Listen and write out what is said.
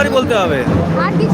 বারবারই বলতে হবে।